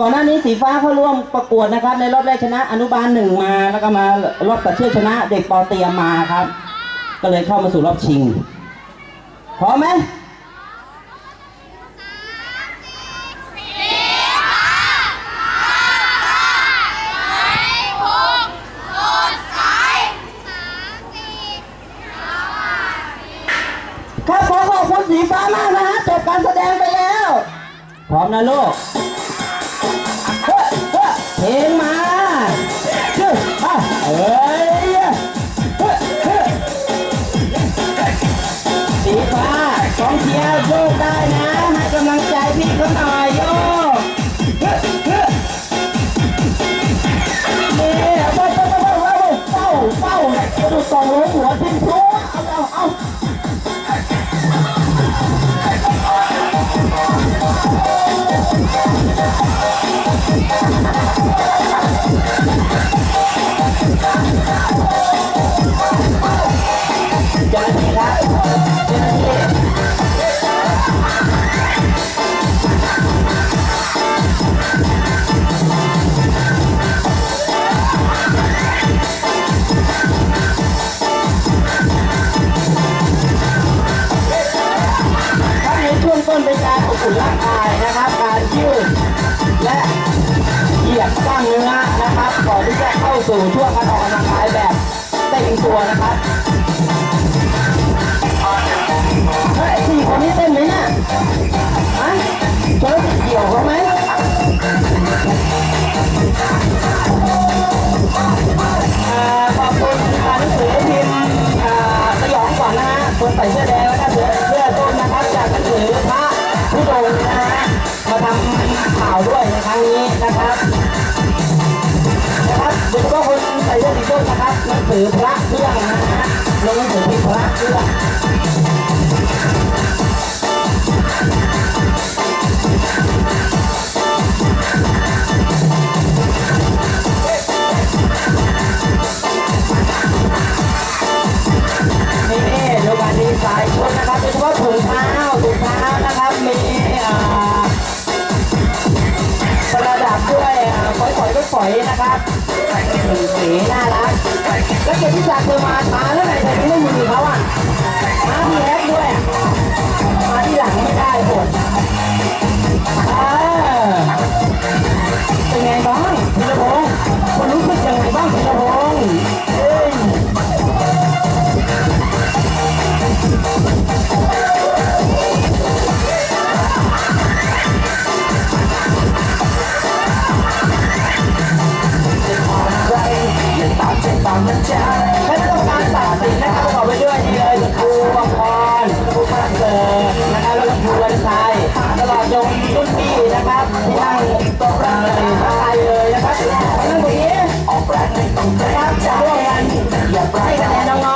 ก่อนหน้านี้สีฟ้าเขาร่วมประกวดนะครับ ในรอบแรกชนะอนุบาลหนึ่งมาแล้วก็มารอบตัดเชือกชนะ เด็กปอเตรียมมาครับ ก็เลยเข้ามาสู่รอบชิงพร้อมไหมครับขอขอบคุณสีฟ้ามากนะฮะจบการแสดงไปแล้ว พร้อมนะลูกากองเชียร์โยกได้นะ ให้กำลังใจพี่เขาหน่อยโยกเฮ้ยเฮ้ยนี่เว้ยเว้ยเว้ยเว้ยเฝ้าเฝ้าเนี่ยกระดูกต่อหัวหัวทิ้งพลุเอาเอาเอาเเหยียบกล้ามเนื้อนะครับ ก่อนที่จะเข้าสู่ช่วงการออกกำลังกายแบบเต็มตัวนะครับเฮ้ยสี่คนนี้เต้นไหมเนี่ยฮะเจอเกี่ยวเขาไหมอ่าขอบคุณทางหนังสือพิมพ์สยองก่อนนะฮะคนใส่เสื้อแดงแล้วก็เสื้อเสื้อส้มนะครับจากหนังสือพระผู้ดงนะฮะมาทำข่าวด้วยในครั้งนี้นะครับ นะครับหนังสือพระเครื่องนะฮะลงหนังสือพระเครื่อง ฝอยฝอยฝอยนะครับสีน่ารัก แล้วเกียรติศักเธอมามาแล้วไหนเธอไม่ไม่มีเขาอะมาที่แอปด้วยอะมาที่หลังไม่ ต้องการตัดสินนะครับประกอบไปด้วยนี่เลยครูบังพรครูพันเกิดนะครับแล้วก็ครูวันชัยตลอดจนรุ่นพี่นะครับที่นั่งตกรางเลยทั้งไทยเลยนะครับนั่งตรงนี้นะครับจะร่วมกันให้คะแนนน้อง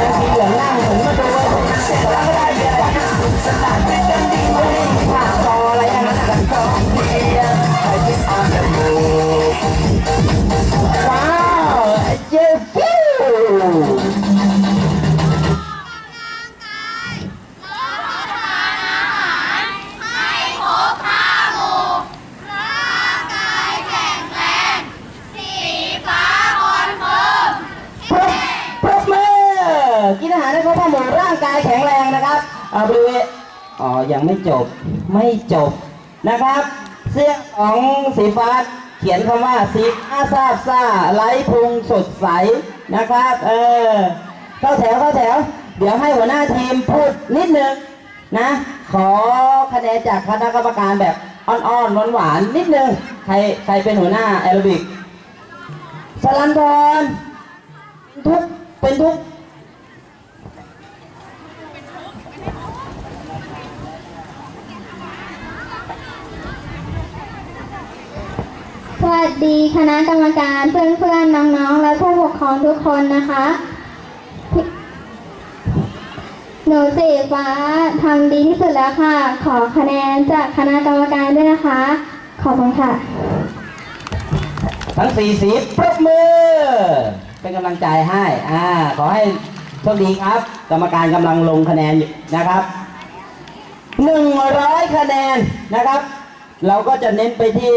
ายแข็งแรงนะครับเอาบริเวณอ๋อ ยังไม่จบ ไม่จบนะครับ เสื้อของสีฟ้าเขียนคำว่าสีฟ้าซาบซ่าไร้พุงสดใสนะครับ เออเข้าแถวเข้าแถว เดี๋ยวให้หัวหน้าทีมพูดนิดนึงนะ ขอคะแนนจากคณะกรรมการแบบอ่อนๆหวานๆนิดนึง ใครใครเป็นหัวหน้าแอโรบิกสลันทรทุกเป็นทุก วัสดีคณะกรรมการเพื่อนๆน้องๆ และผู้ปกครองทุกคนนะคะ หนูสีฟ้าทำดีที่สุดแล้วค่ะ ขอคะแนนจากคณะกรรมการด้วยนะคะ ขอบคุณค่ะ ทั้งสี่สีปรบมือ เป็นกำลังใจให้อ่าขอให้โชคดีครับ กรรมการกำลังลงคะแนนอยู่นะครับหนึ่งร้อยคะแนนนะครับ เราก็จะเน้นไปที่